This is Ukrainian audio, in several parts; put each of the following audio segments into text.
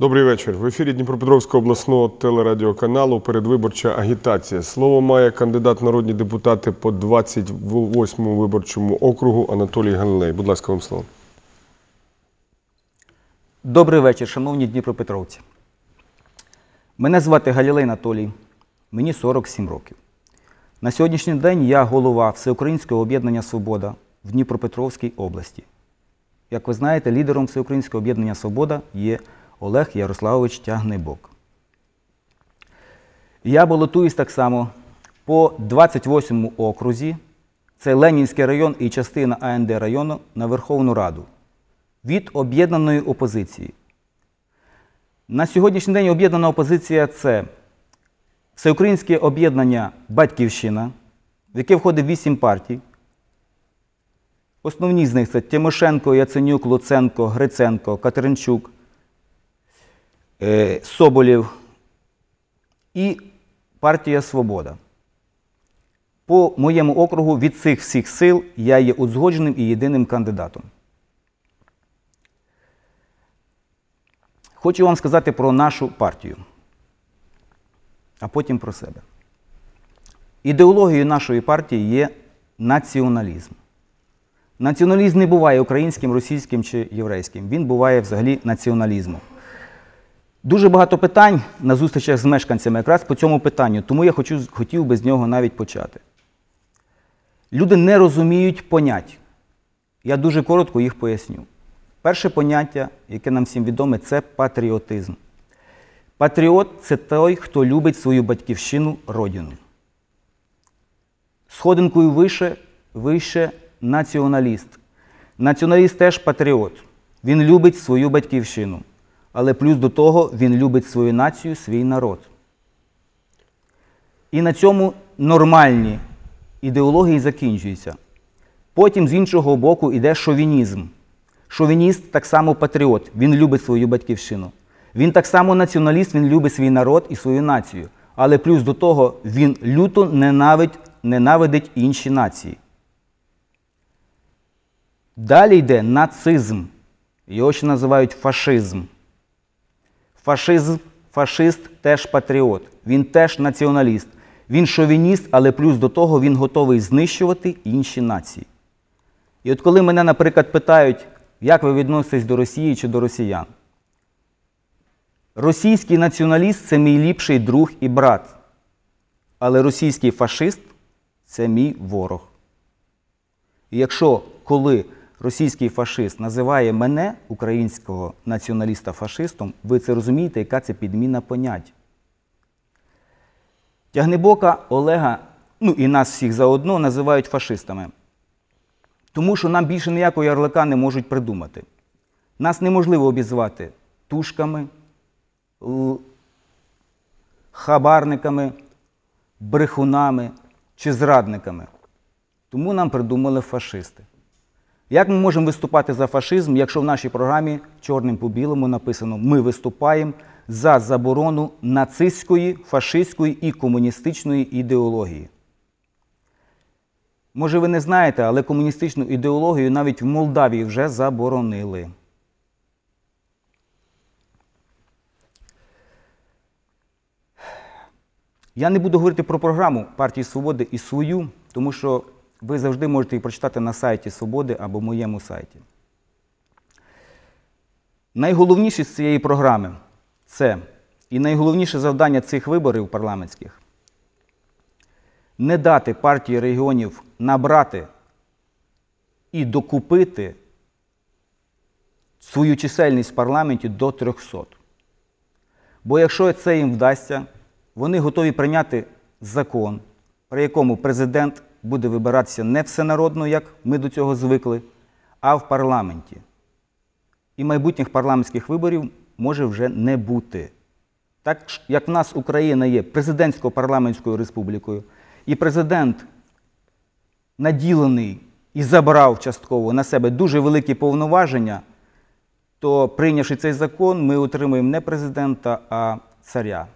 Добрий вечір. В ефірі Дніпропетровського обласного телерадіоканалу передвиборча агітація. Слово має кандидат народні депутати по 28-му виборчому округу Анатолій Галилей. Будь ласка, вам слово. Добрий вечір, шановні Дніпропетровці. Мене звати Галілей Анатолій, мені 47 років. На сьогоднішній день я голова Всеукраїнського об'єднання Свобода в Дніпропетровській області. Як ви знаєте, лідером Всеукраїнського об'єднання Свобода є Олег Ярославович Тягнебок. Я балотуюсь так само по 28 окрузі, це Ленінський район і частина АНД району на Верховну Раду від об'єднаної опозиції. На сьогоднішній день об'єднана опозиція це Всеукраїнське об'єднання Батьківщина, в яке входить вісім партій. Основні з них це Тимошенко, Яценюк, Луценко, Гриценко, Катеринчук, Соболєв і партія Свобода. По моєму округу від цих всіх сил я є узгодженим і єдиним кандидатом. Хочу вам сказати про нашу партію, а потім про себе. Ідеологією нашої партії є націоналізм. Націоналізм не буває українським, російським чи єврейським. Він буває взагалі націоналізмом. Дуже багато питань на зустрічах з мешканцями якраз по цьому питанню, тому я хочу, хотів би з нього навіть почати. Люди не розуміють понять. Я дуже коротко їх поясню. Перше поняття, яке нам всім відоме, це патріотизм. Патріот це той, хто любить свою батьківщину, родину. Сходинкою вище, вище націоналіст. Націоналіст теж патріот. Він любить свою батьківщину. Але плюс до того він любить свою націю, свій народ. І на цьому нормальні ідеології закінчуються. Потім, з іншого боку, йде шовінізм. Шовініст так само патріот, він любить свою батьківщину. Він так само націоналіст, він любить свій народ і свою націю. Але плюс до того він люто ненавидить, ненавидить інші нації. Далі йде нацизм. Його ще називають фашизм. Фашизм, Фашист теж патріот, він теж націоналіст. Він шовініст, але плюс до того він готовий знищувати інші нації. І от коли мене, наприклад, питають, як ви відноситесь до Росії чи до росіян, російський націоналіст це мій ліпший друг і брат. Але російський фашист це мій ворог. І якщо коли російський фашист називає мене, українського націоналіста, фашистом, ви це розумієте, яка це підміна понять. Тягнебока Олега, ну і нас всіх заодно називають фашистами. Тому що нам більше ніякого ярлика не можуть придумати. Нас неможливо обізвати тушками, хабарниками, брехунами чи зрадниками. Тому нам придумали фашисти. Як ми можемо виступати за фашизм, якщо в нашій програмі чорним по білому написано Ми виступаємо за заборону нацистської, фашистської і комуністичної ідеології? Може, ви не знаєте, але комуністичну ідеологію навіть в Молдавії вже заборонили. Я не буду говорити про програму партії Свободи і свою, тому що ви завжди можете її прочитати на сайті Свободи або моєму сайті. Найголовніше з цієї програми це і найголовніше завдання цих виборів парламентських не дати партії регіонів набрати і докупити свою чисельність в парламенті до 300. Бо якщо це їм вдасться, вони готові прийняти закон, при якому президент буде вибиратися не всенародно, як ми до цього звикли, а в парламенті. І майбутніх парламентських виборів може вже не бути. Так як в нас Україна є президентсько-парламентською республікою, і президент наділений і забрав частково на себе дуже великі повноваження, то прийнявши цей закон, ми отримуємо не президента, а царя.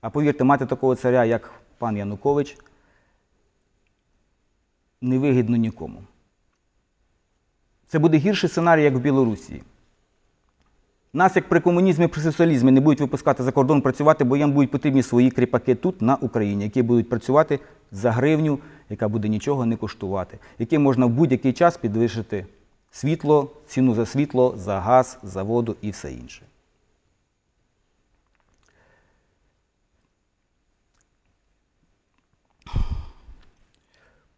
А повірте, мати такого царя, як пан Янукович, невигідно нікому. Це буде гірший сценарій, як в Білорусі. Нас, як при комунізмі, при соціалізмі, не будуть випускати за кордон працювати, бо їм будуть потрібні свої кріпаки тут, на Україні, які будуть працювати за гривню, яка буде нічого не коштувати, які можна в будь-який час підвищити світло, ціну за світло, за газ, за воду і все інше.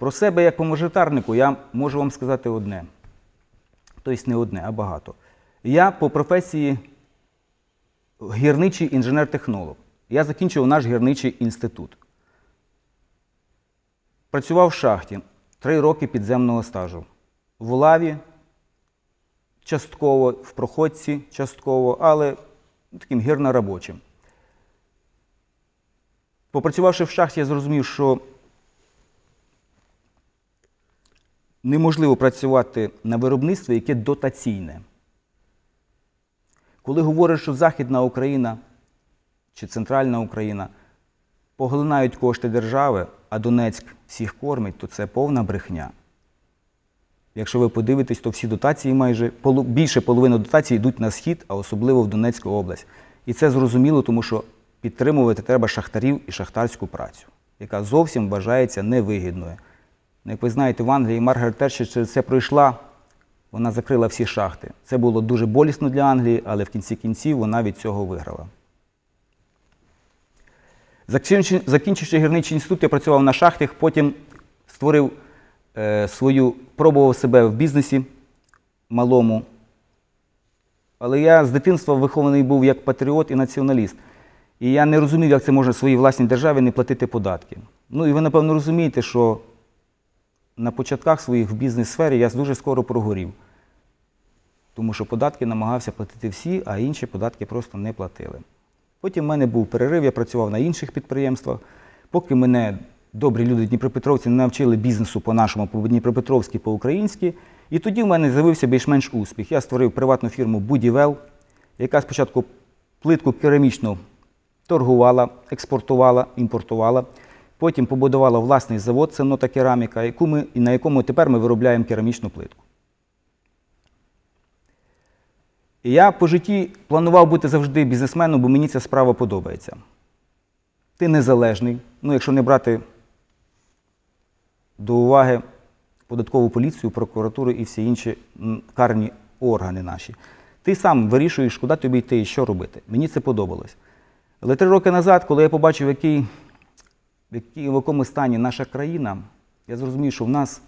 Про себе як по мажоритарнику я можу вам сказати одне. Тобто не одне, а багато. Я по професії гірничий інженер-технолог. Я закінчив наш гірничий інститут. Працював в шахті три роки підземного стажу. В лаві частково, в проходці частково, але таким гірно-робочим. Попрацювавши в шахті, я зрозумів, що неможливо працювати на виробництві, яке дотаційне. Коли говорять, що Західна Україна чи Центральна Україна поглинають кошти держави, а Донецьк всіх кормить, то це повна брехня. Якщо ви подивитесь, то всі дотації майже більше половини дотацій йдуть на схід, а особливо в Донецьку область. І це зрозуміло, тому що підтримувати треба шахтарів і шахтарську працю, яка зовсім вважається невигідною. Ну, Як ви знаєте, в Англії Маргарет Терчер через це пройшла, вона закрила всі шахти. Це було дуже болісно для Англії, але в кінці кінців вона від цього виграла. Закінчивши гірничий інститут, я працював на шахтах, потім створив е, свою, пробував себе в бізнесі малому. Але я з дитинства вихований був як патріот і націоналіст. І я не розумів, як це можна своїй власній державі не платити податки. Ну і ви, напевно, розумієте, що на початках своїх в бізнес-сфері я дуже скоро прогорів. Тому що податки намагався платити всі, а інші податки просто не платили. Потім в мене був перерив, я працював на інших підприємствах. Поки мене добрі люди Дніпропетровці не навчили бізнесу по-нашому, по-дніпропетровськи, по-українськи. І тоді в мене з'явився більш-менш успіх. Я створив приватну фірму Будівел, яка спочатку плитку керамічну торгувала, експортувала, імпортувала. Потім побудувала власний завод Ценота кераміка, яку ми, на якому тепер ми виробляємо керамічну плитку. І я по житті планував бути завжди бізнесменом, бо мені ця справа подобається. Ти незалежний, ну якщо не брати до уваги податкову поліцію, прокуратуру і всі інші карні органи наші. Ти сам вирішуєш, куди тобі йти і що робити. Мені це подобалось. Але три роки назад, коли я побачив, який, в, якому стані наша країна, я зрозумів, що в нас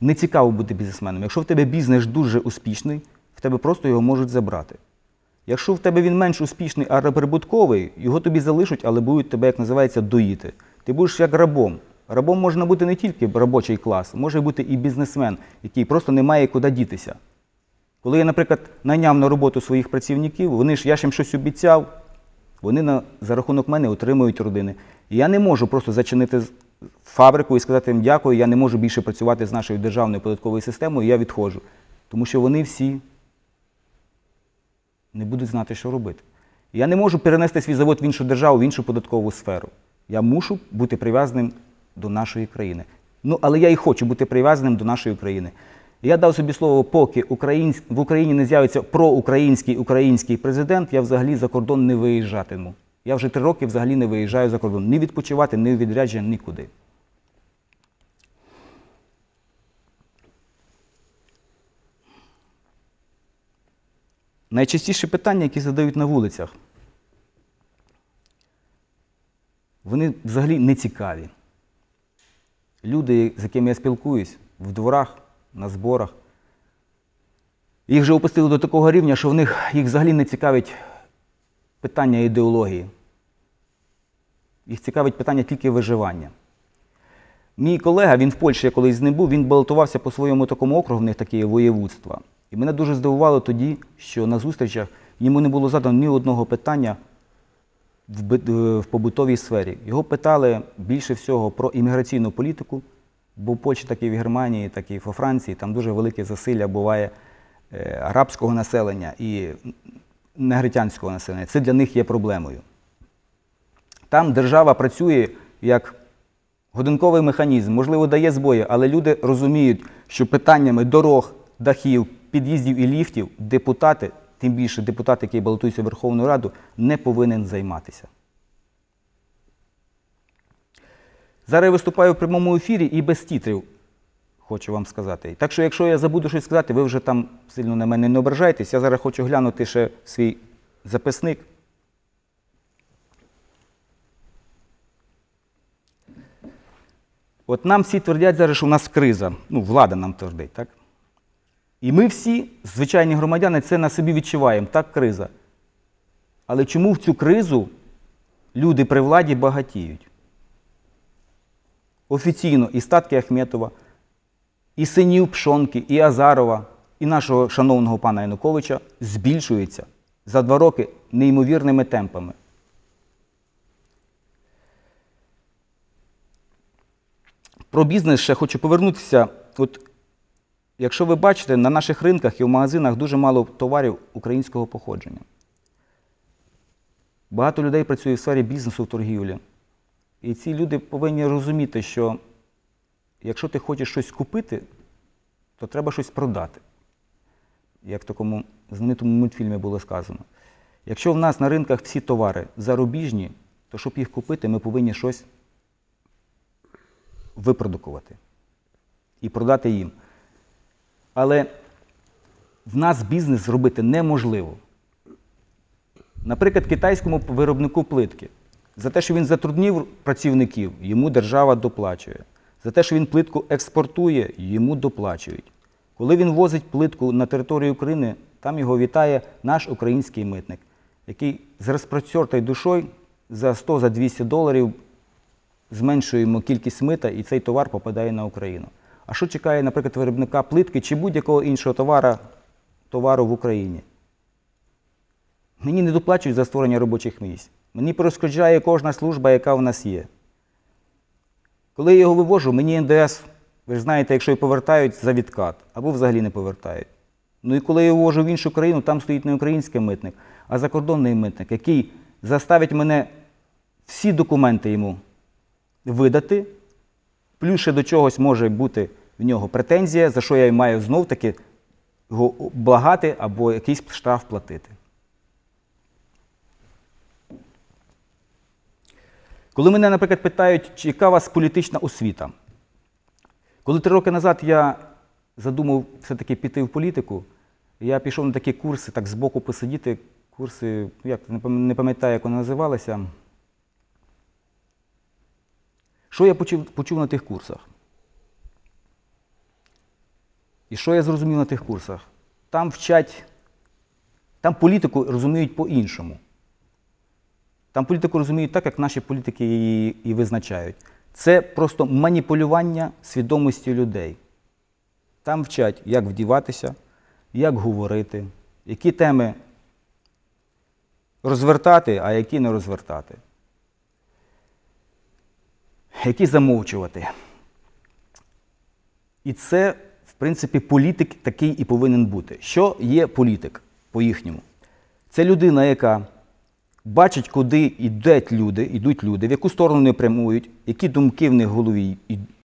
не цікаво бути бізнесменом. Якщо в тебе бізнес дуже успішний, в тебе просто його можуть забрати. Якщо в тебе він менш успішний, а прибутковий, його тобі залишать, але будуть тебе, як називається, доїти. Ти будеш як рабом. Рабом можна бути не тільки робочий клас, може бути і бізнесмен, який просто не має куди дітися. Коли я, наприклад, найняв на роботу своїх працівників, вони ж я ж їм щось обіцяв, вони на, за рахунок мене отримують родини. І я не можу просто зачинити фабрику і сказати їм дякую, я не можу більше працювати з нашою державною податковою системою, я відходжу. Тому що вони всі не будуть знати, що робити. Я не можу перенести свій завод в іншу державу, в іншу податкову сферу. Я мушу бути прив'язаним до нашої країни. Ну, але я і хочу бути прив'язаним до нашої країни. Я дав собі слово, поки в Україні не з'явиться проукраїнський український президент, я взагалі за кордон не виїжджатиму. Я вже три роки взагалі не виїжджаю за кордон. Ні відпочивати, ні відрядження, нікуди. Найчастіші питання, які задають на вулицях, вони взагалі не цікаві. Люди, з якими я спілкуюсь, в дворах, на зборах, їх вже опустили до такого рівня, що в них їх взагалі не цікавить питання ідеології. Їх цікавить питання тільки виживання. Мій колега, він в Польщі я колись ним був, він балотувався по своєму такому округу, в них такі воєвудства. І мене дуже здивувало тоді, що на зустрічах йому не було задано ні одного питання в побутовій сфері. Його питали більше всього про імміграційну політику, бо в Польщі, так і в Германії, так і во Франції, там дуже велике засилля буває е, арабського населення і негритянського населення. Це для них є проблемою. Там держава працює як годинковий механізм, можливо, дає збої, але люди розуміють, що питаннями дорог, дахів, під'їздів і ліфтів депутати тим більше депутат, який балотується в Верховну Раду, не повинен займатися. Зараз я виступаю в прямому ефірі і без тітрів, хочу вам сказати. Так що, якщо я забуду щось сказати, ви вже там сильно на мене не ображайтесь. Я зараз хочу глянути ще свій записник. От нам всі твердять зараз, що у нас криза. Ну, влада нам твердить, так? І ми всі, звичайні громадяни, це на собі відчуваємо, так, криза. Але чому в цю кризу люди при владі багатіють? Офіційно і статки Ахметова, і синів Пшонки, і Азарова, і нашого шановного пана Януковича збільшуються за два роки неймовірними темпами. Про бізнес ще хочу повернутися. От, якщо ви бачите, на наших ринках і в магазинах дуже мало товарів українського походження. Багато людей працює в сфері бізнесу в торгівлі. І ці люди повинні розуміти, що якщо ти хочеш щось купити, то треба щось продати. Як в такому знаменитому мультфільмі було сказано. Якщо в нас на ринках всі товари зарубіжні, то щоб їх купити, ми повинні щось випродукувати і продати їм. Але в нас бізнес зробити неможливо. Наприклад, китайському виробнику плитки. За те, що він затруднів працівників, йому держава доплачує. За те, що він плитку експортує, йому доплачують. Коли він возить плитку на територію України, там його вітає наш український митник, який з розпроцьортою душою за 100 за 200 доларів зменшуємо кількість мита, і цей товар попадає на Україну. А що чекає, наприклад, виробника плитки чи будь-якого іншого товара, товару в Україні? Мені не доплачують за створення робочих місць. Мені перешкоджає кожна служба, яка в нас є. Коли я його вивожу, мені НДС, ви ж знаєте, якщо і повертають за відкат, або взагалі не повертають. Ну і коли я вивожу в іншу країну, там стоїть не український митник, а закордонний митник, який заставить мене всі документи йому видати, плюс ще до чогось може бути в нього претензія, за що я маю знов-таки його благати або якийсь штраф платити. Коли мене, наприклад, питають, чи яка у вас політична освіта, коли три роки назад я задумав все-таки піти в політику, я пішов на такі курси, так збоку посидіти, курси, ну, як не не пам'ятаю, як вони називалися. Що я почув, почув на тих курсах? І що я зрозумів на тих курсах? Там вчать, там політику розуміють по-іншому. Там політику розуміють так, як наші політики її і визначають. Це просто маніпулювання свідомістю людей. Там вчать, як вдіватися, як говорити, які теми розвертати, а які не розвертати. Які замовчувати. І це, в принципі, політик такий і повинен бути. Що є політик по-їхньому? Це людина, яка бачить, куди йдуть люди, йдуть люди, в яку сторону вони прямують, які думки в них в голові